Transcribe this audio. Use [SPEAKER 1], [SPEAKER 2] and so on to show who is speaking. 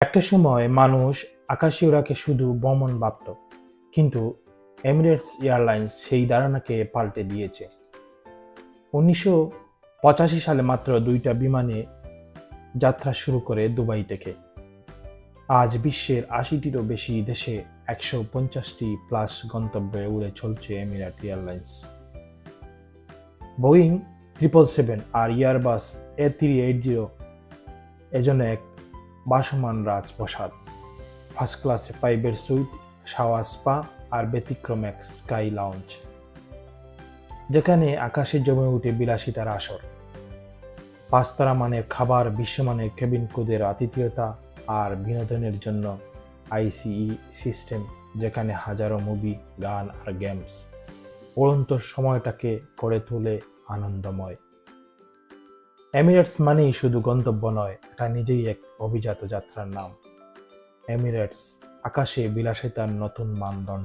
[SPEAKER 1] একটা সময় মানুষ আকাশে ওড়াকে শুধু ভ্রমণ ভাবত, কিন্তু এমিরেটস এয়ারলাইন্স সেই ধারণাকে পাল্টে দিয়েছে। উনিশশো পঁচাশি সালে মাত্র দুইটা বিমানে যাত্রা শুরু করে দুবাই থেকে। আজ বিশ্বের আশিটিরও বেশি দেশে একশো পঞ্চাশটি প্লাস গন্তব্যে উড়ে চলছে Emirate airlines. Boeing triple seven R Airbus A three eight zero এজন্য এক বাসমান রাজপ্রসাদ। ফার্স্ট ক্লাসে পাইবের সুইট শাওয়ার স্পা আর ব্যতিক্রম এক স্কাই লাউঞ্জ যেখানে আকাশে জমে উঠে বিলাসিতার আসর। পাঁচতারা মানের খাবার, বিশ্বমানের কেবিন কুদের আতিথেয়তা আর বিনোদনের জন্য আইসিই সিস্টেম যেখানে হাজারো মুভি গান আর গেমস পড়ন্ত সময়টাকে করে তোলে আনন্দময়। এমিরেটস মানেই শুধু গন্তব্য নয়, এটা নিজেই এক অভিজাত যাত্রার নাম। এমিরেটস আকাশে বিলাসিতার নতুন মানদণ্ড।